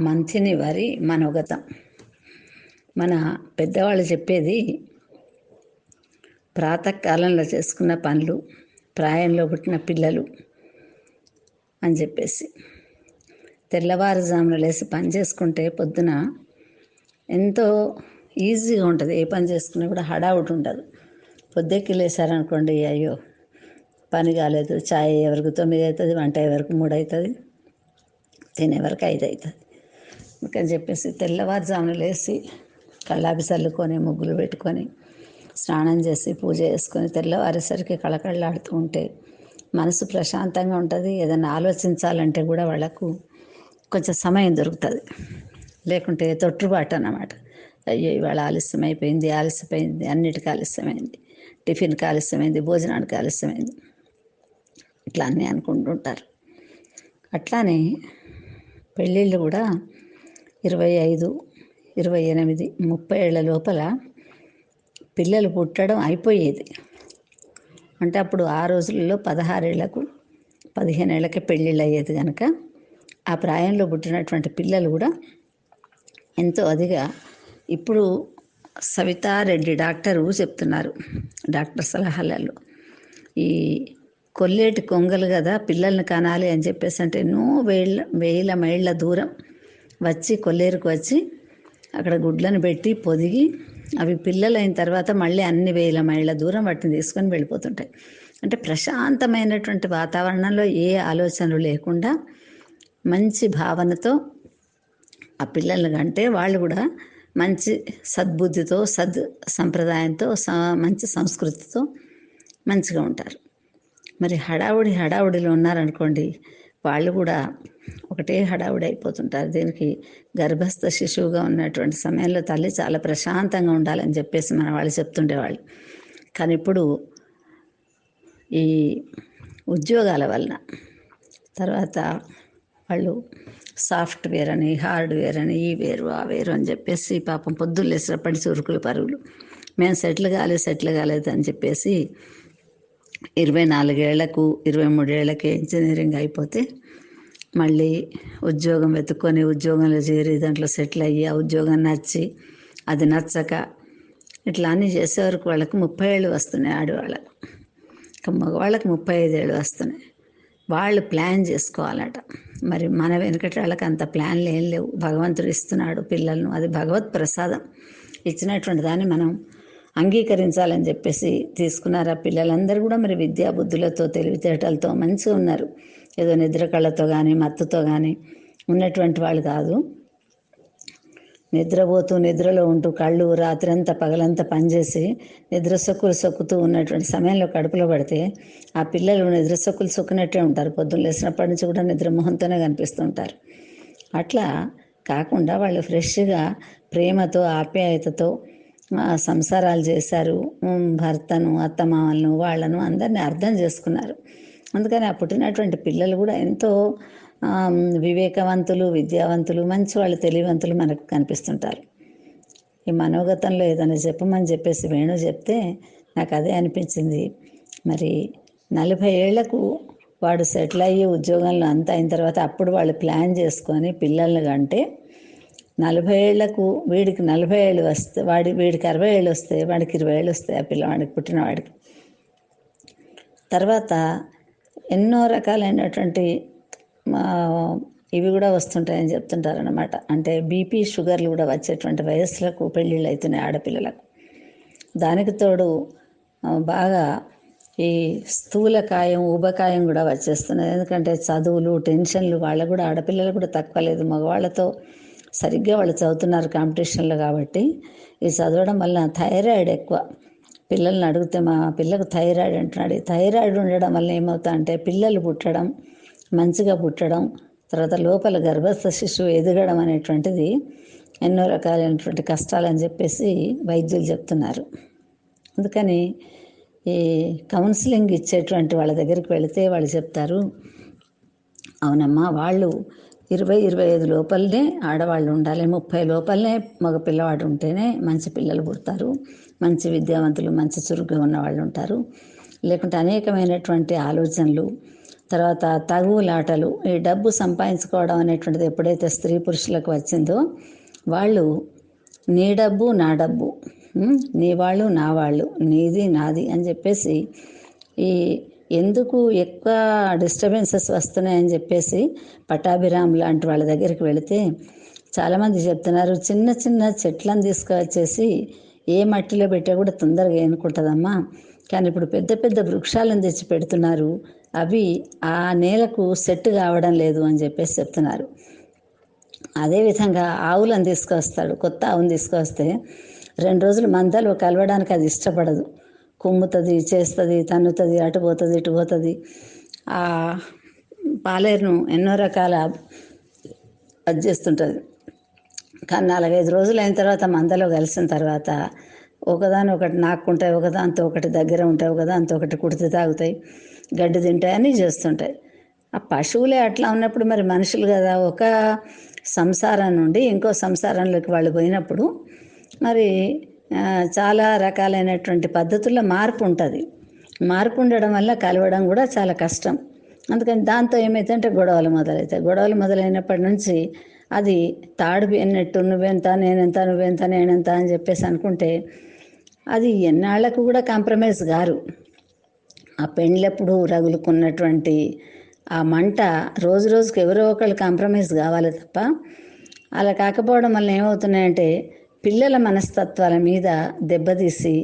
మంచిని వారి మనోగతం. మన పెద్దవాళ్ళు చెప్పేది ప్రాతకాలంలో చేసుకున్న పనులు ప్రాయంలో పుట్టిన పిల్లలు అని చెప్పేసి. తెల్లవారుజామున లేసి పని చేసుకుంటే పొద్దున ఎంతో ఈజీగా ఉంటుంది. ఏ పని చేసుకున్నా కూడా హడావుటి ఉండదు. పొద్దెక్కి లేసారనుకోండి అయ్యో పని కాలేదు. చాయ్ ఎవరికి తొమ్మిది అవుతుంది వంట ఎవరికి మూడు అవుతుంది తినే వరకు ఐదు అవుతుంది. అందుకని చెప్పేసి తెల్లవారుజామున లేచి కళ్ళాపి చల్లుకొని ముగ్గులు పెట్టుకొని స్నానం చేసి పూజ చేసుకొని తెల్లవారేసరికి కళకళలాడుతూ ఉంటే మనసు ప్రశాంతంగా ఉంటుంది. ఏదైనా ఆలోచించాలంటే కూడా వాళ్ళకు కొంచెం సమయం దొరుకుతుంది. లేకుంటే తొట్టుబాటు అన్నమాట. అయ్యో ఇవాళ ఆలస్యం అయిపోయింది ఆలస్యమైంది అన్నిటికీ ఆలస్యమైంది. టిఫిన్కి ఆలస్యమైంది భోజనానికి ఆలస్యమైంది. ఇట్లా అన్నీ అనుకుంటుంటారు అట్లానే పెళ్ళిళ్ళు కూడా ఇరవై ఐదు ఇరవై ఎనిమిది ముప్పై ఏళ్ళ లోపల పిల్లలు పుట్టడం అయిపోయేది. అంటే అప్పుడు ఆ రోజుల్లో పదహారేళ్ళకు పదిహేను ఏళ్ళకే పెళ్ళిళ్ళు అయ్యేది కనుక ఆ ప్రాయంలో పుట్టినటువంటి పిల్లలు కూడా ఎంతో అదిగా ఇప్పుడు సవితారెడ్డి డాక్టరు చెప్తున్నారు డాక్టర్ సలహాలలో. ఈ కొల్లేటి కొంగలు కదా పిల్లల్ని కనాలి అని చెప్పేసి అంటే ఎన్నో వేళ్ళ వేల మైళ్ళ దూరం వచ్చి కొల్లేరుకు వచ్చి అక్కడ గుడ్లను పెట్టి పొదిగి అవి పిల్లలైన తర్వాత మళ్ళీ అన్ని వేల మైళ్ళ దూరం వాటిని తీసుకొని వెళ్ళిపోతుంటాయి. అంటే ప్రశాంతమైనటువంటి వాతావరణంలో ఏ ఆలోచనలు లేకుండా మంచి భావనతో ఆ పిల్లల్ని కంటే వాళ్ళు కూడా మంచి సద్బుద్ధితో సద్ సంప్రదాయంతో స మంచి సంస్కృతితో మంచిగా ఉంటారు. మరి హడావుడి హడావుడిలో ఉన్నారనుకోండి వాళ్ళు కూడా ఒకటే హడావుడి అయిపోతుంటారు దీనికి గర్భస్థ శిశువుగా ఉన్నటువంటి సమయంలో తల్లి చాలా ప్రశాంతంగా ఉండాలని చెప్పేసి మన వాళ్ళు చెప్తుండేవాళ్ళు. కానీ ఇప్పుడు ఈ ఉద్యోగాల వలన తర్వాత వాళ్ళు సాఫ్ట్వేర్ అని హార్డ్వేర్ అని ఈ వేరు ఆ వేరు అని చెప్పేసి పాపం పొద్దున్న లేసినప్పటి చురుకులు పరుగులు. మేము సెటిల్ కాలేదు సెటిల్ కాలేదు అని చెప్పేసి ఇరవై నాలుగేళ్ళకు ఇరవై మూడేళ్ళకి ఇంజనీరింగ్ అయిపోతే మళ్ళీ ఉద్యోగం వెతుక్కొని ఉద్యోగంలో చేరి దాంట్లో సెటిల్ అయ్యి ఆ ఉద్యోగం నచ్చి అది నచ్చక ఇట్లా అన్నీ చేసే వరకు వాళ్ళకి ముప్పై ఏళ్ళు వస్తున్నాయి ఆడవాళ్ళకు. ఇంకా మగవాళ్ళకి ముప్పై ఐదేళ్ళు వస్తున్నాయి. వాళ్ళు ప్లాన్ చేసుకోవాలట. మరి మన వెనుకటి వాళ్ళకి అంత ప్లాన్లు ఏం లేవు. భగవంతుడు ఇస్తున్నాడు పిల్లలను. అది భగవత్ ప్రసాదం. ఇచ్చినటువంటి దాన్ని మనం అంగీకరించాలని చెప్పేసి తీసుకున్నారు ఆ పిల్లలందరూ కూడా మరి విద్యా బుద్ధులతో తెలివితేటలతో మంచిగా ఉన్నారు. ఏదో నిద్ర కళ్ళతో కానీ మత్తుతో కానీ ఉన్నటువంటి వాళ్ళు కాదు. నిద్రపోతూ నిద్రలో ఉంటూ కళ్ళు రాత్రంతా పగలంతా పనిచేసి నిద్ర సొక్కులు సొక్కుతూ ఉన్నటువంటి సమయంలో కడుపులో పడితే ఆ పిల్లలు నిద్ర సొక్కులు సొక్కినట్టే ఉంటారు. పొద్దున్న లేచినప్పటి నుంచి కూడా నిద్ర మొహంతోనే కనిపిస్తుంటారు. అట్లా కాకుండా వాళ్ళు ఫ్రెష్గా ప్రేమతో ఆప్యాయతతో సంసారాలు చేశారు. భర్తను అత్తమామలను వాళ్ళను అందరినీ అర్థం చేసుకున్నారు. అందుకని ఆ పుట్టినటువంటి పిల్లలు కూడా ఎంతో వివేకవంతులు విద్యావంతులు మంచి వాళ్ళు తెలివివంతులు మనకు కనిపిస్తుంటారు. ఈ మనోగతంలో ఏదైనా చెప్పమని చెప్పేసి వేణు చెప్తే నాకు అదే అనిపించింది. మరి నలభై ఏళ్ళకు వాడు సెటిల్ అయ్యి ఉద్యోగంలో అంతా అయిన తర్వాత అప్పుడు వాళ్ళు ప్లాన్ చేసుకొని పిల్లలు కంటే నలభై ఏళ్ళకు వీడికి నలభై ఏళ్ళు వస్తే వాడి వీడికి అరవై ఏళ్ళు వస్తే వాడికి ఇరవై ఏళ్ళు వస్తాయి ఆ పిల్లవాడికి పుట్టినవాడికి తర్వాత ఎన్నో రకాలైనటువంటి ఇవి కూడా వస్తుంటాయని చెప్తుంటారు అనమాట అంటే బీపీ షుగర్లు కూడా వచ్చేటువంటి వయస్సులకు పెళ్ళిళ్ళు అవుతున్నాయి ఆడపిల్లలకు. దానికి తోడు బాగా ఈ స్థూలకాయం ఊబకాయం కూడా వచ్చేస్తున్నాయి. ఎందుకంటే చదువులు టెన్షన్లు వాళ్ళకు కూడా ఆడపిల్లలు కూడా తక్కువ లేదు. మగవాళ్ళతో సరిగ్గా వాళ్ళు చదువుతున్నారు కాంపిటీషన్లో కాబట్టి ఇది చదవడం వల్ల థైరాయిడ్ ఎక్కువ. పిల్లల్ని అడిగితే మా పిల్లకు థైరాయిడ్ అంటున్నాడు. ఈ థైరాయిడ్ ఉండడం వల్ల ఏమవుతా అంటే పిల్లలు పుట్టడం మంచిగా పుట్టడం తర్వాత లోపల గర్భస్థ శిశువు ఎదగడం అనేటువంటిది ఎన్నో రకాలైనటువంటి కష్టాలని చెప్పేసి వైద్యులు చెప్తున్నారు. అందుకని ఈ కౌన్సిలింగ్ ఇచ్చేటువంటి వాళ్ళ దగ్గరికి వెళితే వాళ్ళు చెప్తారు అవునమ్మా వాళ్ళు ఇరవై ఇరవై ఐదు లోపలనే ఆడవాళ్ళు ఉండాలి. ముప్పై లోపలనే మగ పిల్లవాడు ఉంటేనే మంచి పిల్లలు పుడతారు. మంచి విద్యావంతులు మంచి చురుగ్గా ఉన్న వాళ్ళు ఉంటారు. లేకుంటే అనేకమైనటువంటి ఆలోచనలు తర్వాత తగువులాటలు ఈ డబ్బు సంపాదించుకోవడం అనేటువంటిది ఎప్పుడైతే స్త్రీ పురుషులకు వచ్చిందో వాళ్ళు నీ డబ్బు నా డబ్బు నీ వాళ్ళు నా వాళ్ళు నీది నాది అని చెప్పేసి ఈ ఎందుకు ఎక్కువ డిస్టర్బెన్సెస్ వస్తున్నాయని చెప్పేసి పటాభిరామ్ లాంటి వాళ్ళ దగ్గరికి వెళితే చాలామంది చెప్తున్నారు చిన్న చిన్న చెట్లను తీసుకువచ్చేసి ఏ మట్టిలో పెట్టా కూడా తొందరగా ఏనుకుంటుందమ్మా. కానీ ఇప్పుడు పెద్ద పెద్ద వృక్షాలను తెచ్చి పెడుతున్నారు. అవి ఆ నేలకు సెట్ కావడం లేదు అని చెప్పేసి చెప్తున్నారు. అదేవిధంగా ఆవులను తీసుకొస్తాడు కొత్త ఆవును తీసుకొస్తే రెండు రోజులు మందలు కలవడానికి అది ఇష్టపడదు. కుమ్ముతుంది చేస్తుంది తన్నుతుంది అటు పోతుంది ఇటు పోతుంది. ఆ పాలేరును ఎన్నో రకాల అది చేస్తుంటుంది. కానీ నాలుగైదు రోజులు అయిన తర్వాత మందలో కలిసిన తర్వాత ఒకదాని ఒకటి నాక్కుంటాయి ఒకదాంతో ఒకటి దగ్గర ఉంటాయి ఒకదాంతో ఒకటి కుడితే తాగుతాయి గడ్డి తింటాయి అని చేస్తుంటాయి. ఆ పశువులే అట్లా ఉన్నప్పుడు మరి మనుషులు కదా ఒక సంసారం నుండి ఇంకో సంసారంలోకి వాళ్ళు పోయినప్పుడు మరి చాలా రకాలైనటువంటి పద్ధతుల్లో మార్పు ఉంటుంది. మార్పు ఉండడం వల్ల కలవడం కూడా చాలా కష్టం. అందుకని దాంతో ఏమైతుందంటే గొడవలు మొదలవుతాయి. గొడవలు మొదలైనప్పటి నుంచి అది తాడు ఎన్నట్టు నువ్వెంత నేనెంత నువ్వెంత నేనెంత అని చెప్పేసి అనుకుంటే అది ఎన్నాళ్ళకు కూడా కాంప్రమైజ్ గారు ఆ పెండ్లప్పుడు రగులుకున్నటువంటి ఆ మంట రోజు రోజుకి ఎవరో ఒకళ్ళు కాంప్రమైజ్ కావాలి తప్ప అలా కాకపోవడం వల్ల ఏమవుతున్నాయంటే పిల్లల మనస్తత్వాల మీద దెబ్బతీసి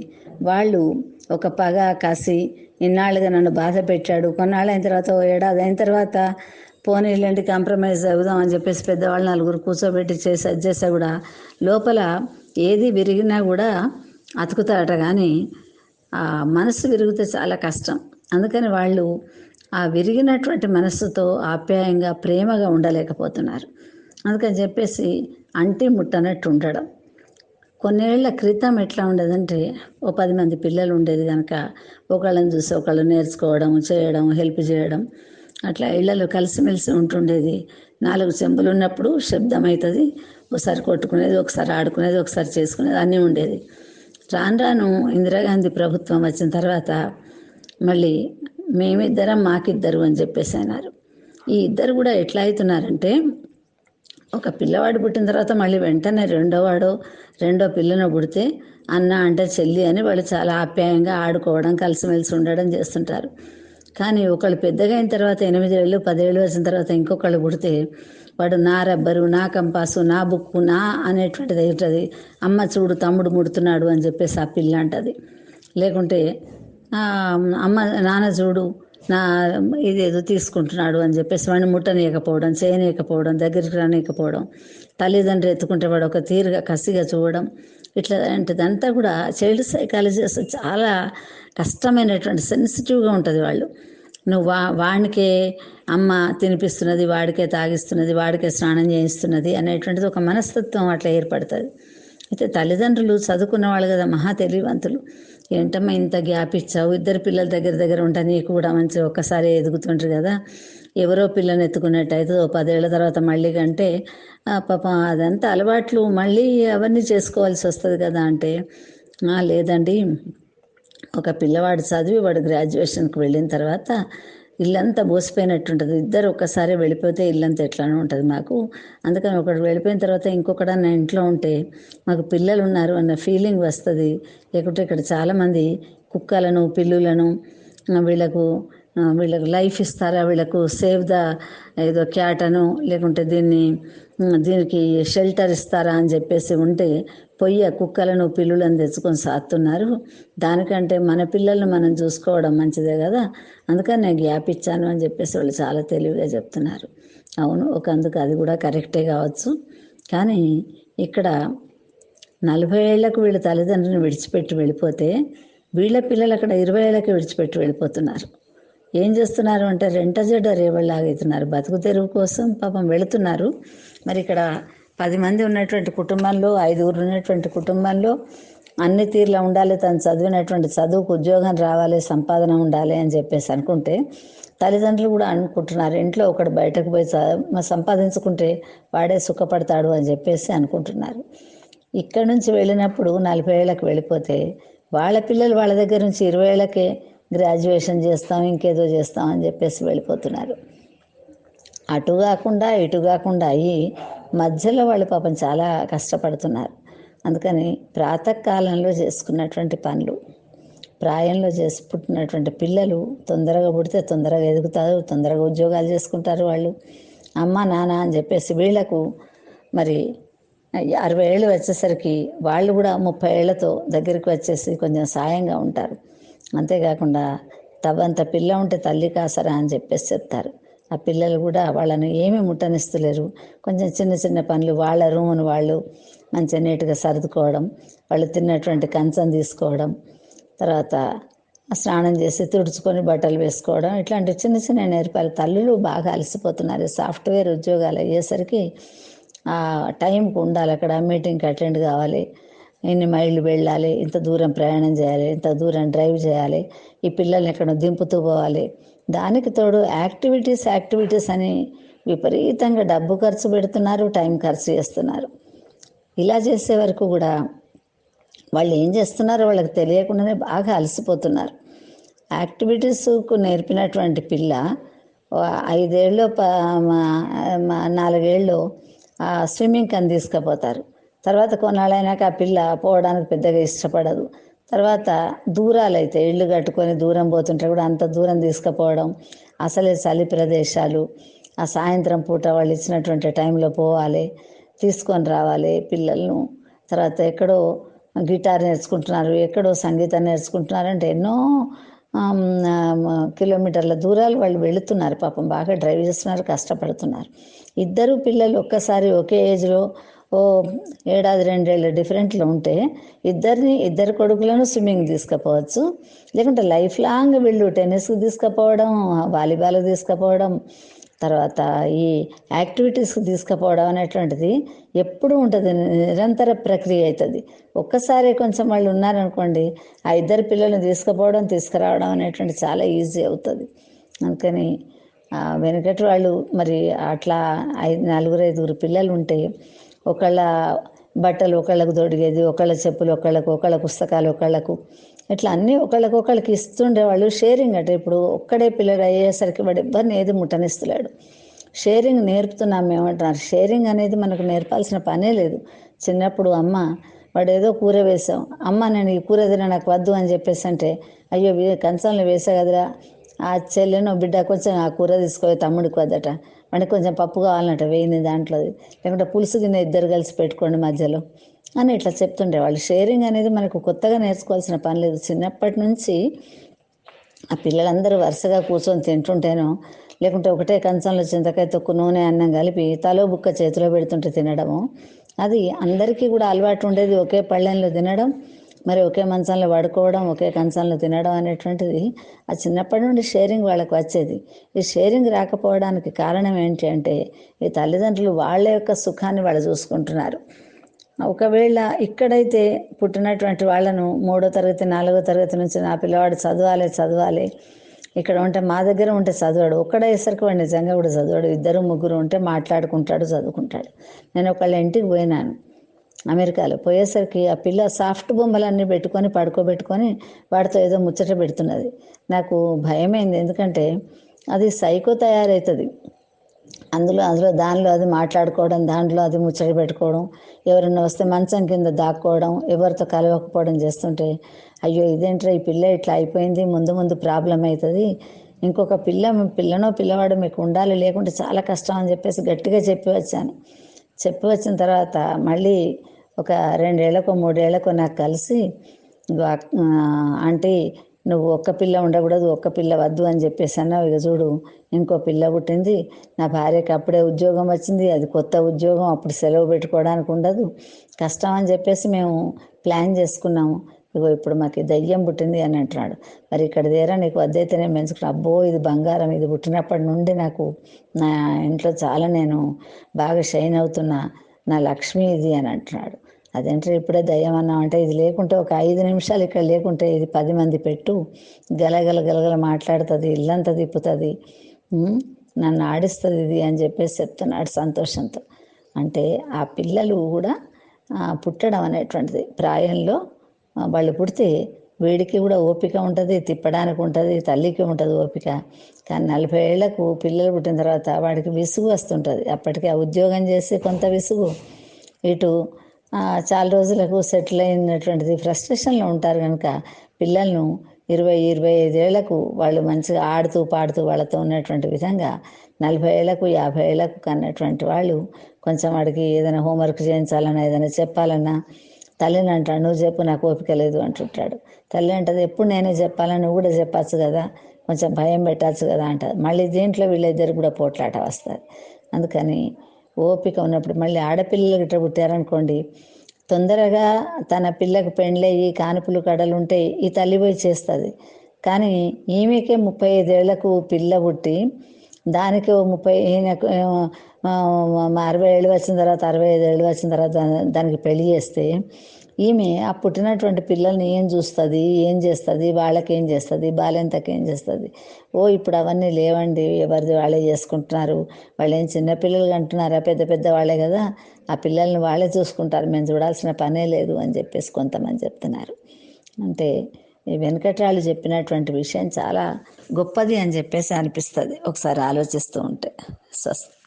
వాళ్ళు ఒక పగ కాసి ఇన్నాళ్ళుగా నన్ను బాధ పెట్టాడు. కొన్నాళ్ళు అయిన తర్వాత ఓ ఏడాది అయిన తర్వాత పోనీ ఇలాంటి కాంప్రమైజ్ అవుదాం అని చెప్పేసి పెద్దవాళ్ళు నలుగురు కూర్చోబెట్టి చేసి అది చేసా కూడా లోపల ఏది విరిగినా కూడా అతుకుతారట కానీ ఆ మనసు విరిగితే చాలా కష్టం. అందుకని వాళ్ళు ఆ విరిగినటువంటి మనస్సుతో ఆప్యాయంగా ప్రేమగా ఉండలేకపోతున్నారు. అందుకని చెప్పేసి అంటి ముట్టనట్టు ఉండడం. కొన్నేళ్ళ క్రితం ఎట్లా ఉండేదంటే ఓ పది మంది పిల్లలు ఉండేది కనుక ఒకళ్ళని చూసి ఒకళ్ళు నేర్చుకోవడం చేయడం హెల్ప్ చేయడం అట్లా ఇళ్ళలో కలిసిమెలిసి ఉంటుండేది. నాలుగు చెంబులు ఉన్నప్పుడు శబ్దం అవుతుంది ఒకసారి కొట్టుకునేది ఒకసారి ఆడుకునేది ఒకసారి చేసుకునేది అన్నీ ఉండేది. రాను రాను ఇందిరాగాంధీ ప్రభుత్వం వచ్చిన తర్వాత మళ్ళీ మేమిద్దరం మాకిద్దరు అని చెప్పేసి అన్నారు. ఈ ఇద్దరు కూడా ఎట్లా అవుతున్నారంటే ఒక పిల్లవాడు పుట్టిన తర్వాత మళ్ళీ వెంటనే రెండోవాడు రెండో పిల్లను పుడితే అన్న అంటే చెల్లి అని వాళ్ళు చాలా ఆప్యాయంగా ఆడుకోవడం కలిసిమెలిసి ఉండడం చేస్తుంటారు. కానీ ఒకళ్ళు పెద్దగా అయిన తర్వాత ఎనిమిది ఏళ్ళు పదేళ్ళు వచ్చిన తర్వాత ఇంకొకళ్ళు పుడితే వాడు నా రబ్బరు నా కంపాసు నా బుక్కు నా అనేటువంటిది అవుతుంది అమ్మ చూడు తమ్ముడు ముడుతున్నాడు అని చెప్పేసి ఆ పిల్ల అంటది. లేకుంటే అమ్మ నాన్న చూడు నా ఇదేదో తీసుకుంటున్నాడు అని చెప్పేసి వాడిని ముట్టనీయకపోవడం చేయనీయకపోవడం దగ్గరికి రానీయకపోవడం తల్లిదండ్రులు ఎత్తుకుంటే వాడు ఒక తీరుగా కసిగా చూడడం ఇట్లా అంతా కూడా చైల్డ్ సైకాలజీ చాలా కష్టమైనటువంటి సెన్సిటివ్గా ఉంటుంది వాళ్ళు. నువ్వు వా వాడికే అమ్మ తినిపిస్తున్నది వాడికే తాగిస్తున్నది వాడికే స్నానం చేయిస్తున్నది అనేటువంటిది ఒక మనస్తత్వం అట్లా ఏర్పడుతుంది. అయితే తల్లిదండ్రులు చదువుకున్న వాళ్ళు కదా మహా తెలివంతులు ఏంటమ్మా ఇంత గ్యాప్ ఇచ్చావు? ఇద్దరు పిల్లల దగ్గర దగ్గర ఉంటా నీకు కూడా మంచి ఒక్కసారి ఎదుగుతుంటారు కదా? ఎవరో పిల్లని ఎత్తుకున్నట్టు అయితే ఓ పదేళ్ళ తర్వాత మళ్ళీ కంటే పాపం అదంతా అలవాట్లు మళ్ళీ అవన్నీ చేసుకోవాల్సి వస్తుంది కదా అంటే లేదండి. ఒక పిల్లవాడు చదివి వాడు గ్రాడ్యుయేషన్కి వెళ్ళిన తర్వాత ఇల్లంతా బోసిపోయినట్టుంటుంది ఇద్దరు ఒక్కసారి వెళ్ళిపోతే ఇల్లంతా ఎట్లానో ఉంటుంది మాకు. అందుకని ఒకడు వెళ్ళిపోయిన తర్వాత ఇంకొకడన్నా ఇంట్లో ఉంటే మాకు పిల్లలు ఉన్నారు అన్న ఫీలింగ్ వస్తుంది. లేకుంటే ఇక్కడ చాలామంది కుక్కలను పిల్లులను వీళ్ళకు వీళ్ళకు లైఫ్ ఇస్తారా? వీళ్ళకు సేవ్ ద ఏదో క్యాట్ అను లేకుంటే దీన్ని దీనికి షెల్టర్ ఇస్తారా అని చెప్పేసి ఉంటే పొయ్యి కుక్కలను పిల్లులను తెచ్చుకొని సాత్తున్నారు. దానికంటే మన పిల్లల్ని మనం చూసుకోవడం మంచిదే కదా. అందుకని నేను గ్యాప్ ఇచ్చాను అని చెప్పేసి వాళ్ళు చాలా తెలివిగా చెప్తున్నారు. అవును ఒక అందుకు అది కూడా కరెక్టే కావచ్చు. కానీ ఇక్కడ నలభై ఏళ్ళకు వీళ్ళ తల్లిదండ్రులను విడిచిపెట్టి వెళ్ళిపోతే వీళ్ళ పిల్లలు అక్కడ ఇరవై ఏళ్ళకి విడిచిపెట్టి వెళ్ళిపోతున్నారు. ఏం చేస్తున్నారు అంటే రెంట జడ్డ రేవళ్ళాగవుతున్నారు బతుకు తెరువు కోసం పాపం వెళుతున్నారు. మరి ఇక్కడ పది మంది ఉన్నటువంటి కుటుంబంలో ఐదుగురు ఉన్నటువంటి కుటుంబంలో అన్ని తీరులా ఉండాలి తను చదివినటువంటి చదువుకు ఉద్యోగం రావాలి సంపాదన ఉండాలి అని చెప్పేసి అనుకుంటే తల్లిదండ్రులు కూడా అనుకుంటున్నారు. ఇంట్లో ఒకడు బయటకు పోయి సంపాదించుకుంటే వాడే సుఖపడతాడు అని చెప్పేసి అనుకుంటున్నారు. ఇక్కడ నుంచి వెళ్ళినప్పుడు నలభై ఏళ్ళకి వెళ్ళిపోతే వాళ్ళ పిల్లలు వాళ్ళ దగ్గర నుంచి ఇరవై ఏళ్ళకే గ్రాడ్యుయేషన్ చేస్తాం ఇంకేదో చేస్తాం అని చెప్పేసి వెళ్ళిపోతున్నారు. అటు కాకుండా ఇటు కాకుండా అయ్యి మధ్యలో వాళ్ళు పాపం చాలా కష్టపడుతున్నారు. అందుకని ప్రాతకాలంలో చేసుకున్నటువంటి పనులు ప్రాయంలో చేసి పుట్టినటువంటి పిల్లలు తొందరగా పుడితే తొందరగా ఎదుగుతారు తొందరగా ఉద్యోగాలు చేసుకుంటారు వాళ్ళు. అమ్మ నాన్న అని చెప్పేసి వీళ్ళకు మరి అరవై ఏళ్ళు వచ్చేసరికి వాళ్ళు కూడా ముప్పై ఏళ్ళతో దగ్గరికి వచ్చేసి కొంచెం సాయంగా ఉంటారు. అంతేకాకుండా తవ్వంత పిల్ల ఉంటే తల్లి కాసరా అని చెప్పేసి చెప్తారు. ఆ పిల్లలు కూడా వాళ్ళని ఏమీ ముట్టనిస్తలేరు. కొంచెం చిన్న చిన్న పనులు వాళ్ళ రూమును వాళ్ళు మంచిగా నీట్గా సర్దుకోవడం వాళ్ళు తిన్నటువంటి కంచం తీసుకోవడం తర్వాత స్నానం చేసి తుడుచుకొని బట్టలు వేసుకోవడం ఇట్లాంటి చిన్న చిన్న నేర్పాలి. తల్లులు బాగా అలసిపోతున్నారు. సాఫ్ట్వేర్ ఉద్యోగాలు అయ్యేసరికి ఆ టైంకి ఉండాలి అక్కడ. మీటింగ్కి అటెండ్ కావాలి. ఇన్ని మైళ్ళు వెళ్ళాలి? ఇంత దూరం ప్రయాణం చేయాలి? ఇంత దూరం డ్రైవ్ చేయాలి? ఈ పిల్లల్ని ఎక్కడ దింపుతూ పోవాలి? దానికి తోడు యాక్టివిటీస్ యాక్టివిటీస్ అని విపరీతంగా డబ్బు ఖర్చు పెడుతున్నారు టైం ఖర్చు చేస్తున్నారు. ఇలా చేసే వరకు కూడా వాళ్ళు ఏం చేస్తున్నారో వాళ్ళకి తెలియకుండానే బాగా అలసిపోతున్నారు. యాక్టివిటీస్కు నేర్పినటువంటి పిల్ల ఐదేళ్ళు ప నాలుగేళ్ళు స్విమ్మింగ్ కని తీసుకుపోతారు. తర్వాత కొన్నాళ్ళైనాక ఆ పిల్ల పోవడానికి పెద్దగా ఇష్టపడదు. తర్వాత దూరాలు అయితే ఇల్లు కట్టుకొని దూరం పోతుంటే కూడా అంత దూరం తీసుకుపోవడం అసలే చలి ప్రదేశాలు ఆ సాయంత్రం పూట వాళ్ళు ఇచ్చినటువంటి టైంలో పోవాలి తీసుకొని రావాలి పిల్లలను. తర్వాత ఎక్కడో గిటార్ నేర్చుకుంటున్నారు ఎక్కడో సంగీతం నేర్చుకుంటున్నారు అంటే ఎన్నో కిలోమీటర్ల దూరాలు వాళ్ళు వెళుతున్నారు. పాపం బాగా డ్రైవ్ చేస్తున్నారు కష్టపడుతున్నారు. ఇద్దరు పిల్లలు ఒక్కసారి ఒకే ఏజ్లో ఓ ఏడాది రెండేళ్ళ డిఫరెంట్లో ఉంటే ఇద్దరిని ఇద్దరు కొడుకులను స్విమ్మింగ్ తీసుకుపోవచ్చు. లేకుంటే లైఫ్ లాంగ్ వీళ్ళు టెన్నిస్కి తీసుకుపోవడం వాలీబాల్కి తీసుకుపోవడం తర్వాత ఈ యాక్టివిటీస్కి తీసుకుపోవడం అనేటువంటిది ఎప్పుడు ఉంటుంది. నిరంతర ప్రక్రియ అవుతుంది ఒక్కసారి కొంచెం వాళ్ళు ఉన్నారనుకోండి ఆ ఇద్దరు పిల్లల్ని తీసుకుపోవడం తీసుకురావడం అనేటువంటి చాలా ఈజీ అవుతుంది. అందుకని వెనకటి వాళ్ళు మరి అట్లా ఐదు నలుగురు ఐదుగురు పిల్లలు ఉంటే ఒకళ్ళ బట్టలు ఒకళ్ళకు తొడిగేది ఒకళ్ళ చెప్పులు ఒకళ్ళకు ఒకళ్ళ పుస్తకాలు ఒకళ్ళకు. ఇట్లా అన్నీ ఒకళ్ళకు ఒకళ్ళకి ఇస్తుండేవాళ్ళు షేరింగ్ అంటే ఇప్పుడు ఒక్కడే పిల్లడు అయ్యేసరికి వాడు ఎవ్వరిని ఏది ముట్టనిస్తున్నాడు షేరింగ్ నేర్పుతున్నాం ఏమంటున్నారు షేరింగ్ అనేది మనకు నేర్పాల్సిన పనే లేదు. చిన్నప్పుడు అమ్మ వాడు ఏదో కూర వేసాం. అమ్మ నేను ఈ కూర తిన నాకు వద్దు అని చెప్పేసి అంటే అయ్యో కంచంలో వేసా కదరా. ఆ చెల్లెను బిడ్డ కొంచెం ఆ కూర తీసుకొని తమ్ముడికి వద్దట. మనకి కొంచెం పప్పు కావాలన్నట వేయింది దాంట్లో లేకుంటే పులుసు గిన్నె ఇద్దరు కలిసి పెట్టుకోండి మధ్యలో అని ఇట్లా చెప్తుండే. వాళ్ళు షేరింగ్ అనేది మనకు కొత్తగా నేర్చుకోవాల్సిన పని లేదు. చిన్నప్పటి నుంచి ఆ పిల్లలందరూ వరుసగా కూర్చొని తింటుంటేనో లేకుంటే ఒకటే కంచంలో చింతకాయ తొక్కు నూనె అన్నం కలిపి తలో బుక్క చేతిలో పెడుతుంటే తినడము అది అందరికీ కూడా అలవాటు ఉండేది ఒకే పళ్ళెంలో తినడం. మరి ఒకే మంచంలో పడుకోవడం ఒకే కంచంలో తినడం అనేటువంటిది ఆ చిన్నప్పటి నుండి షేరింగ్ వాళ్ళకి వచ్చేది. ఈ షేరింగ్ రాకపోవడానికి కారణం ఏంటి అంటే ఈ తల్లిదండ్రులు వాళ్ళ యొక్క సుఖాన్ని వాళ్ళు చూసుకుంటున్నారు. ఒకవేళ ఇక్కడైతే పుట్టినటువంటి వాళ్ళను మూడో తరగతి నాలుగో తరగతి నుంచి నా పిల్లవాడు చదవాలి చదవాలి ఇక్కడ ఉంటే మా దగ్గర ఉంటే చదవాడు ఒక్కడేసరికి వాడు నిజంగా కూడా చదవాడు. ఇద్దరు ముగ్గురు ఉంటే మాట్లాడుకుంటాడు చదువుకుంటాడు. నేను ఒకళ్ళ ఇంటికి పోయినాను. అమెరికాలో పోయేసరికి ఆ పిల్ల సాఫ్ట్ బొమ్మలన్నీ పెట్టుకొని పడుకోబెట్టుకొని వాడితో ఏదో ముచ్చట పెడుతున్నది. నాకు భయమైంది. ఎందుకంటే అది సైకో తయారవుతుంది అందులో అందులో దానిలో అది మాట్లాడుకోవడం దాంట్లో అది ముచ్చట పెట్టుకోవడం ఎవరైనా వస్తే మంచం కింద దాక్కోవడం ఎవరితో కలవకపోవడం చేస్తుంటే అయ్యో ఇదేంట్రా ఈ పిల్ల ఇట్లా అయిపోయింది ముందు ముందు ప్రాబ్లం అవుతుంది ఇంకొక పిల్ల పిల్లనో పిల్లవాడు మీకు ఉండాలి లేకుంటే చాలా కష్టం అని చెప్పేసి గట్టిగా చెప్పి వచ్చాను. చెప్పి వచ్చిన తర్వాత మళ్ళీ ఒక రెండేళ్ళకు మూడేళ్ళకు నాకు కలిసి ఆంటీ నువ్వు ఒక్క పిల్ల ఉండకూడదు ఒక్క పిల్ల వద్దు అని చెప్పేసి అన్నావు. ఇక చూడు ఇంకో పిల్ల పుట్టింది నా భార్యకి అప్పుడే ఉద్యోగం వచ్చింది అది కొత్త ఉద్యోగం అప్పుడు సెలవు పెట్టుకోవడానికి ఉండదు కష్టం అని చెప్పేసి మేము ప్లాన్ చేసుకున్నాము. ఇగో ఇప్పుడు మాకు దయ్యం పుట్టింది అని అంటున్నాడు. మరి ఇక్కడ దేరా నీకు వద్దైతేనే పెంచుకున్నా అబ్బో ఇది బంగారం ఇది పుట్టినప్పటి నుండి నాకు నా ఇంట్లో చాలా నేను బాగా షైన్ అవుతున్నా నా లక్ష్మి ఇది అని అంటున్నాడు. అదేంటే ఇప్పుడే దయ్యం అన్నాం అంటే ఇది లేకుంటే ఒక ఐదు నిమిషాలు ఇక్కడ లేకుంటే ఇది పది మంది పెట్టు. గలగల గలగల మాట్లాడుతుంది ఇల్లంతా తిప్పుతుంది. నన్ను ఆడిస్తుంది ఇది అని చెప్పేసి చెప్తున్నాడు సంతోషంతో. అంటే ఆ పిల్లలు కూడా పుట్టడం అనేటువంటిది. ప్రాయంలో వాళ్ళు పుడితే వీడికి కూడా ఓపిక ఉంటుంది తిప్పడానికి ఉంటుంది తల్లికి ఉంటుంది ఓపిక. కానీ నలభై ఏళ్ళకు పిల్లలు పుట్టిన తర్వాత వాడికి విసుగు వస్తుంటుంది. అప్పటికి ఆ ఉద్యోగం చేసి కొంత విసుగు. ఇటు చాలా రోజులకు సెటిల్ అయినటువంటిది. ఫ్రస్ట్రేషన్లో ఉంటారు కనుక పిల్లలను ఇరవై ఇరవై ఐదేళ్ళకు వాళ్ళు మంచిగా ఆడుతూ పాడుతూ వాళ్ళతో ఉన్నటువంటి విధంగా నలభై ఏళ్ళకు యాభై ఏళ్ళకు కన్నటువంటి వాళ్ళు కొంచెం వాడికి ఏదైనా హోంవర్క్ చేయించాలన్నా ఏదైనా చెప్పాలన్నా తల్లిని అంటాడు నువ్వు చెప్పు నాకు ఓపిక లేదు అంటుంటాడు. తల్లి అంటది ఎప్పుడు నేనే చెప్పాలని నువ్వు కూడా చెప్పచ్చు కదా కొంచెం భయం పెట్టచ్చు కదా అంటారు మళ్ళీ దీంట్లో వీళ్ళిద్దరు కూడా పోట్లాట వస్తుంది. అందుకని ఓపిక ఉన్నప్పుడు మళ్ళీ ఆడపిల్లలు గిట్ట పుట్టారనుకోండి తొందరగా తన పిల్లకు పెండ్లయ్యి కానుపులు కడలు ఉంటే ఈ తల్లి పోయి చేస్తుంది. కానీ ఈమెకే ముప్పై ఐదేళ్ళకు పిల్ల పుట్టి దానికి ముప్పై ఈయనకు అరవై ఏళ్ళు వచ్చిన తర్వాత అరవై ఐదు ఏళ్ళు వచ్చిన తర్వాత దానికి పెళ్ళి చేస్తే ఈమె ఆ పుట్టినటువంటి పిల్లల్ని ఏం చూస్తుంది? ఏం చేస్తుంది? వాళ్ళకేం చేస్తుంది? బాలెంతకి ఏం చేస్తుంది? ఓ ఇప్పుడు అవన్నీ లేవండి. ఎవరిది వాళ్ళే చేసుకుంటున్నారు? వాళ్ళు ఏం చిన్నపిల్లలు అంటున్నారా? పెద్ద పెద్ద వాళ్ళే కదా. ఆ పిల్లల్ని వాళ్ళే చూసుకుంటారు. మేము చూడాల్సిన పనే లేదు అని చెప్పేసి కొంతమంది చెప్తున్నారు. అంటే ఈ వెంకట్రాళ్ళు చెప్పినటువంటి విషయం చాలా గొప్పది అని చెప్పేసి అనిపిస్తుంది. ఒకసారి ఆలోచిస్తూ ఉంటే. స్వస్తి